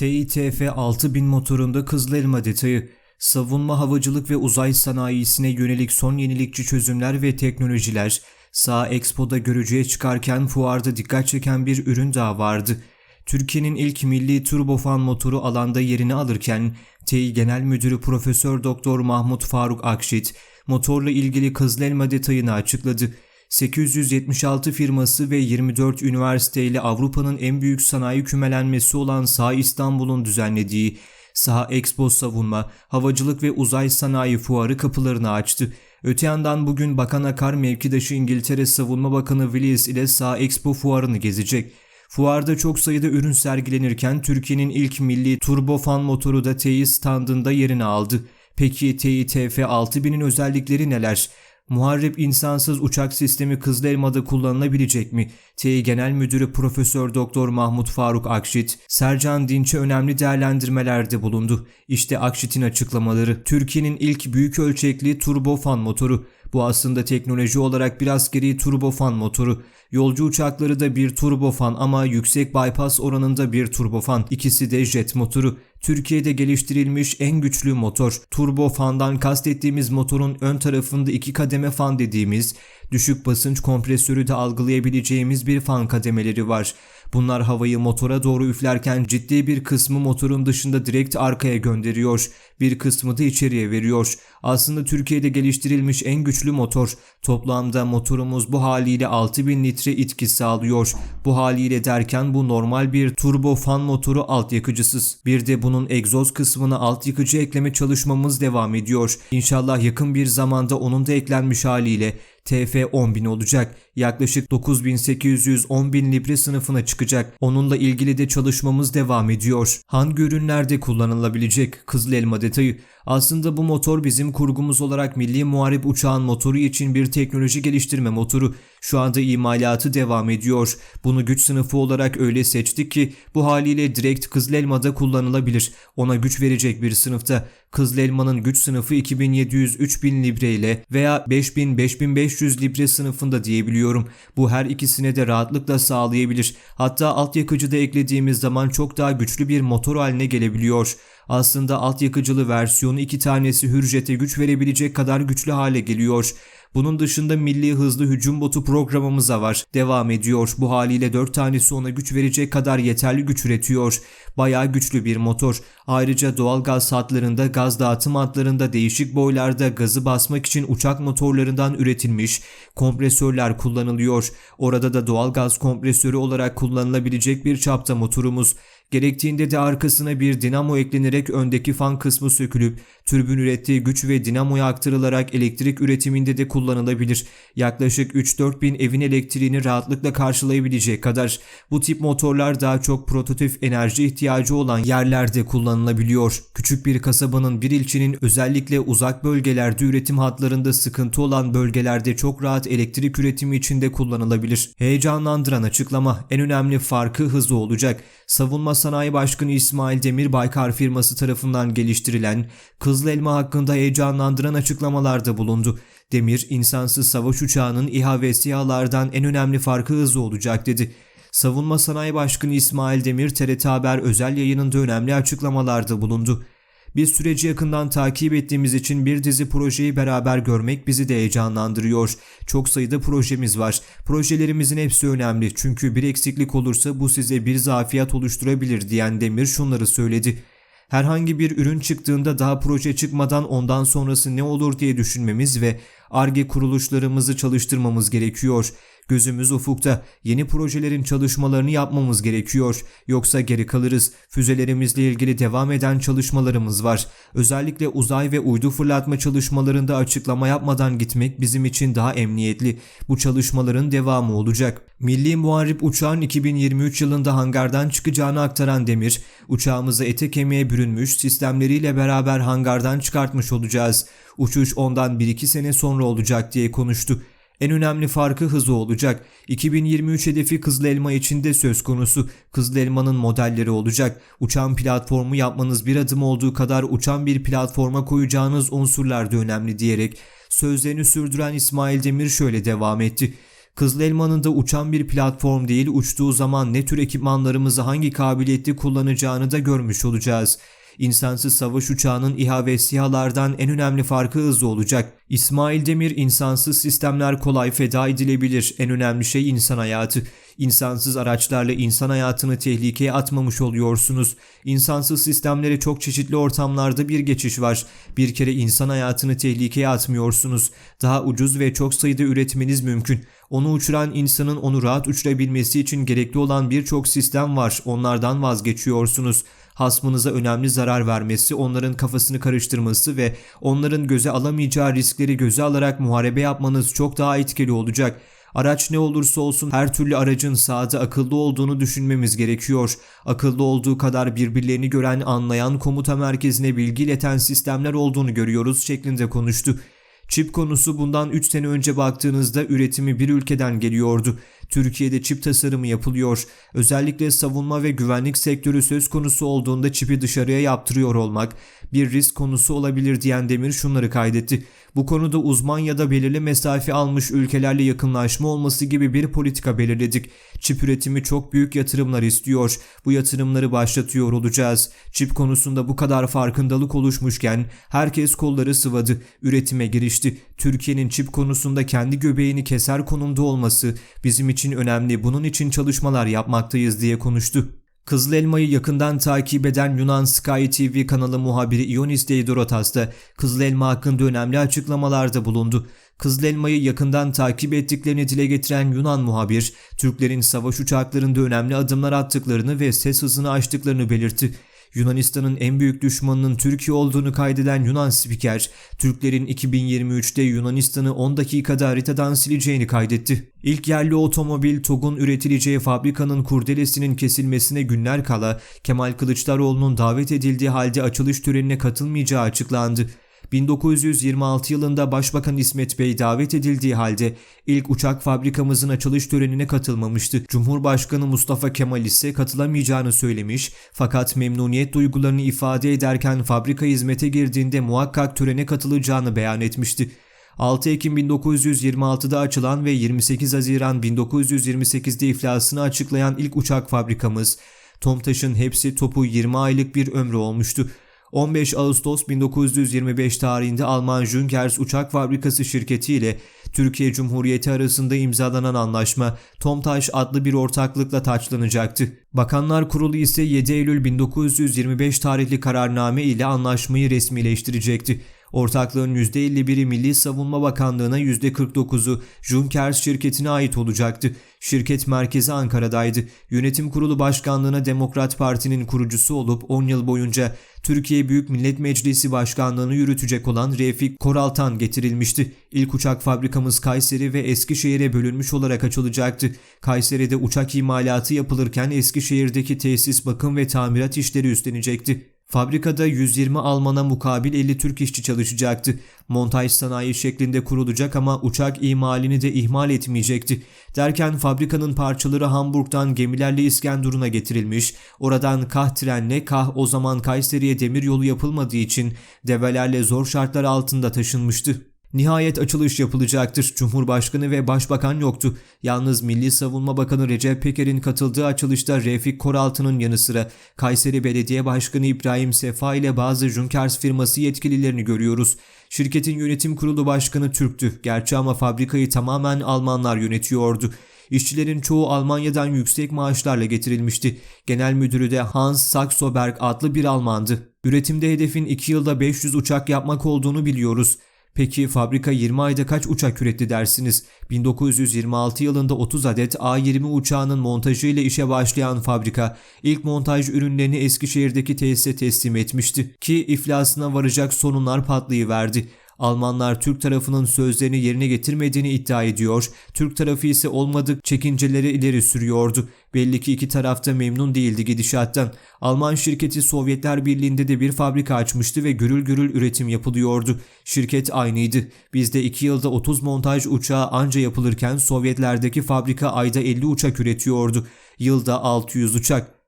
TİTF 6000 motorunda Kızıl Elma detayı, savunma havacılık ve uzay sanayisine yönelik son yenilikçi çözümler ve teknolojiler, Sağ Expo'da görücüye çıkarken fuarda dikkat çeken bir ürün daha vardı. Türkiye'nin ilk milli turbofan motoru alanda yerini alırken Tİ Genel Müdürü Profesör Doktor Mahmut Faruk Akşit motorla ilgili Kızıl Elma detayını açıkladı. 876 firması ve 24 üniversite ile Avrupa'nın en büyük sanayi kümelenmesi olan Sağ İstanbul'un düzenlediği Saha Expo Savunma, Havacılık ve Uzay Sanayi Fuarı kapılarını açtı. Öte yandan bugün Bakan Akar mevkidaşı İngiltere Savunma Bakanı Willis ile Saha Expo fuarını gezecek. Fuarda çok sayıda ürün sergilenirken Türkiye'nin ilk milli turbofan motoru da TEİ standında yerini aldı. Peki TEİ TF6000'in özellikleri neler? Muharrep insansız uçak sistemi Kızıl Elma'da kullanılabilecek mi? Tİ Genel Müdürü Profesör Doktor Mahmut Faruk Akşit, Sercan Dinç'e önemli değerlendirmelerde bulundu. İşte Akşit'in açıklamaları. Türkiye'nin ilk büyük ölçekli turbofan motoru. Bu aslında teknoloji olarak bir askeri turbofan motoru. Yolcu uçakları da bir turbofan ama yüksek bypass oranında bir turbofan. İkisi de jet motoru. Türkiye'de geliştirilmiş en güçlü motor. Turbofandan kastettiğimiz motorun ön tarafında iki kademe fan dediğimiz düşük basınç kompresörü de algılayabileceğimiz bir fan kademeleri var. Bunlar havayı motora doğru üflerken ciddi bir kısmı motorun dışında direkt arkaya gönderiyor. Bir kısmı da içeriye veriyor. Aslında Türkiye'de geliştirilmiş en güçlü motor. Toplamda motorumuz bu haliyle 6000 litre itki sağlıyor. Bu haliyle derken bu normal bir turbo fan motoru alt yakıcısız. Bir de bunun egzoz kısmına alt yakıcı ekleme çalışmamız devam ediyor. İnşallah yakın bir zamanda onun da eklenmiş haliyle TF 10.000 olacak. Yaklaşık 9800-10.000 libre sınıfına çıkacak. Onunla ilgili de çalışmamız devam ediyor. Hangi ürünlerde kullanılabilecek? Kızıl elma detayı. Aslında bu motor bizim kurgumuz olarak milli muharip uçağın motoru için bir teknoloji geliştirme motoru. Şu anda imalatı devam ediyor. Bunu güç sınıfı olarak öyle seçtik ki bu haliyle direkt Kızıl Elma'da kullanılabilir. Ona güç verecek bir sınıfta. Kızıl Elma'nın güç sınıfı 2700-3000 libre ile veya 5000-5500 libre sınıfında diyebiliyorum. Bu her ikisine de rahatlıkla sağlayabilir. Hatta alt yakıcı da eklediğimiz zaman çok daha güçlü bir motor haline gelebiliyor. Aslında alt yakıcılı versiyonu iki tanesi Hürjet'e güç verebilecek kadar güçlü hale geliyor. Bunun dışında milli hızlı hücum botu programımız da var. Devam ediyor. Bu haliyle 4 tanesi ona güç verecek kadar yeterli güç üretiyor. Bayağı güçlü bir motor. Ayrıca doğal gaz hatlarında, gaz dağıtım hatlarında değişik boylarda gazı basmak için uçak motorlarından üretilmiş kompresörler kullanılıyor. Orada da doğal gaz kompresörü olarak kullanılabilecek bir çapta motorumuz. Gerektiğinde de arkasına bir dinamo eklenerek öndeki fan kısmı sökülüp türbün ürettiği güç ve dinamoya aktarılarak elektrik üretiminde de kullanılabilir. Yaklaşık 3-4 bin evin elektriğini rahatlıkla karşılayabilecek kadar bu tip motorlar daha çok prototip enerji ihtiyacı olan yerlerde kullanılabiliyor. Küçük bir kasabanın bir ilçenin özellikle uzak bölgelerde üretim hatlarında sıkıntı olan bölgelerde çok rahat elektrik üretimi içinde kullanılabilir. Heyecanlandıran açıklama en önemli farkı hızı olacak. Savunma Sanayi Başkanı İsmail Demir Baykar firması tarafından geliştirilen Kızıl Elma hakkında heyecanlandıran açıklamalarda bulundu. Demir, insansız savaş uçağının İHA ve SİHA'lardan en önemli farkı hızı olacak dedi. Savunma Sanayi Başkanı İsmail Demir TRT Haber özel yayınında önemli açıklamalarda bulundu. Biz süreci yakından takip ettiğimiz için bir dizi projeyi beraber görmek bizi de heyecanlandırıyor. Çok sayıda projemiz var. Projelerimizin hepsi önemli çünkü bir eksiklik olursa bu size bir zafiyet oluşturabilir diyen Demir şunları söyledi. Herhangi bir ürün çıktığında daha proje çıkmadan ondan sonrası ne olur diye düşünmemiz ve ARGE kuruluşlarımızı çalıştırmamız gerekiyor. Gözümüz ufukta. Yeni projelerin çalışmalarını yapmamız gerekiyor. Yoksa geri kalırız. Füzelerimizle ilgili devam eden çalışmalarımız var. Özellikle uzay ve uydu fırlatma çalışmalarında açıklama yapmadan gitmek bizim için daha emniyetli. Bu çalışmaların devamı olacak. Milli Muharip uçağın 2023 yılında hangardan çıkacağını aktaran Demir, uçağımızı ete kemiğe bürünmüş sistemleriyle beraber hangardan çıkartmış olacağız. Uçuş ondan 1-2 sene sonra olacak diye konuştu. En önemli farkı hızı olacak. 2023 hedefi Kızıl Elma için de söz konusu. Kızıl Elma'nın modelleri olacak. Uçan platformu yapmanız bir adım olduğu kadar uçan bir platforma koyacağınız unsurlar da önemli diyerek sözlerini sürdüren İsmail Demir şöyle devam etti. Kızıl Elma'nın da uçan bir platform değil, uçtuğu zaman ne tür ekipmanlarımızı hangi kabiliyetli kullanacağını da görmüş olacağız. İnsansız savaş uçağının İHA ve SİHA'lardan en önemli farkı hızlı olacak. İsmail Demir insansız sistemler kolay feda edilebilir. En önemli şey insan hayatı. İnsansız araçlarla insan hayatını tehlikeye atmamış oluyorsunuz. İnsansız sistemlere çok çeşitli ortamlarda bir geçiş var. Bir kere insan hayatını tehlikeye atmıyorsunuz. Daha ucuz ve çok sayıda üretmeniz mümkün. Onu uçuran insanın onu rahat uçurabilmesi için gerekli olan birçok sistem var. Onlardan vazgeçiyorsunuz hasmınıza önemli zarar vermesi, onların kafasını karıştırması ve onların göze alamayacağı riskleri göze alarak muharebe yapmanız çok daha etkili olacak. Araç ne olursa olsun her türlü aracın sahada akıllı olduğunu düşünmemiz gerekiyor. Akıllı olduğu kadar birbirlerini gören, anlayan, komuta merkezine bilgi ileten sistemler olduğunu görüyoruz şeklinde konuştu. Çip konusu bundan 3 sene önce baktığınızda üretimi bir ülkeden geliyordu. Türkiye'de çip tasarımı yapılıyor. Özellikle savunma ve güvenlik sektörü söz konusu olduğunda çipi dışarıya yaptırıyor olmak bir risk konusu olabilir diyen Demir şunları kaydetti. Bu konuda uzman ya da belirli mesafe almış ülkelerle yakınlaşma olması gibi bir politika belirledik. Çip üretimi çok büyük yatırımlar istiyor. Bu yatırımları başlatıyor olacağız. Çip konusunda bu kadar farkındalık oluşmuşken herkes kolları sıvadı. Üretime girişti. Türkiye'nin çip konusunda kendi göbeğini keser konumda olması bizim için önemli. Bunun için çalışmalar yapmaktayız diye konuştu. Kızıl Elma'yı yakından takip eden Yunan Sky TV kanalı muhabiri Ionis Deidorotas da Kızıl Elma hakkında önemli açıklamalarda bulundu. Kızıl Elma'yı yakından takip ettiklerini dile getiren Yunan muhabir, Türklerin savaş uçaklarında önemli adımlar attıklarını ve ses hızını aştıklarını belirtti. Yunanistan'ın en büyük düşmanının Türkiye olduğunu kaydeden Yunan spiker, Türklerin 2023'te Yunanistan'ı 10 dakikada haritadan sileceğini kaydetti. İlk yerli otomobil TOG'un üretileceği fabrikanın kurdelesinin kesilmesine günler kala Kemal Kılıçdaroğlu'nun davet edildiği halde açılış törenine katılmayacağı açıklandı. 1926 yılında Başbakan İsmet Bey davet edildiği halde ilk uçak fabrikamızın açılış törenine katılmamıştı. Cumhurbaşkanı Mustafa Kemal ise katılamayacağını söylemiş fakat memnuniyet duygularını ifade ederken fabrika hizmete girdiğinde muhakkak törene katılacağını beyan etmişti. 6 Ekim 1926'da açılan ve 28 Haziran 1928'de iflasını açıklayan ilk uçak fabrikamız, Tomtaş'ın hepsi topu 20 aylık bir ömrü olmuştu. 15 Ağustos 1925 tarihinde Alman Junkers Uçak Fabrikası şirketi ile Türkiye Cumhuriyeti arasında imzalanan anlaşma Tomtaş adlı bir ortaklıkla taçlanacaktı. Bakanlar Kurulu ise 7 Eylül 1925 tarihli kararname ile anlaşmayı resmileştirecekti. Ortaklığın %51'i Milli Savunma Bakanlığı'na %49'u Junkers şirketine ait olacaktı. Şirket merkezi Ankara'daydı. Yönetim Kurulu Başkanlığı'na Demokrat Parti'nin kurucusu olup 10 yıl boyunca Türkiye Büyük Millet Meclisi Başkanlığı'nı yürütecek olan Refik Koraltan getirilmişti. İlk uçak fabrikamız Kayseri ve Eskişehir'e bölünmüş olarak açılacaktı. Kayseri'de uçak imalatı yapılırken Eskişehir'deki tesis bakım ve tamirat işleri üstlenecekti. Fabrikada 120 Alman'a mukabil 50 Türk işçi çalışacaktı. Montaj sanayi şeklinde kurulacak ama uçak imalini de ihmal etmeyecekti. Derken fabrikanın parçaları Hamburg'dan gemilerle İskenderun'a getirilmiş. Oradan kah trenle kah o zaman Kayseri'ye demir yolu yapılmadığı için develerle zor şartlar altında taşınmıştı. Nihayet açılış yapılacaktır. Cumhurbaşkanı ve Başbakan yoktu. Yalnız Milli Savunma Bakanı Recep Peker'in katıldığı açılışta Refik Koraltı'nın yanı sıra Kayseri Belediye Başkanı İbrahim Sefa ile bazı Junkers firması yetkililerini görüyoruz. Şirketin yönetim kurulu başkanı Türktü. Gerçi ama fabrikayı tamamen Almanlar yönetiyordu. İşçilerin çoğu Almanya'dan yüksek maaşlarla getirilmişti. Genel müdürü de Hans Saxoberg adlı bir Almandı. Üretimde hedefin 2 yılda 500 uçak yapmak olduğunu biliyoruz. Peki fabrika 20 ayda kaç uçak üretti dersiniz? 1926 yılında 30 adet A-20 uçağının montajı ile işe başlayan fabrika ilk montaj ürünlerini Eskişehir'deki tesise teslim etmişti ki iflasına varacak sorunlar patlayıverdi. Almanlar Türk tarafının sözlerini yerine getirmediğini iddia ediyor, Türk tarafı ise olmadık çekinceleri ileri sürüyordu. Belli ki iki tarafta memnun değildi gidişattan. Alman şirketi Sovyetler Birliği'nde de bir fabrika açmıştı ve gürül gürül üretim yapılıyordu. Şirket aynıydı. Bizde 2 yılda 30 montaj uçağı anca yapılırken Sovyetlerdeki fabrika ayda 50 uçak üretiyordu. Yılda 600 uçak.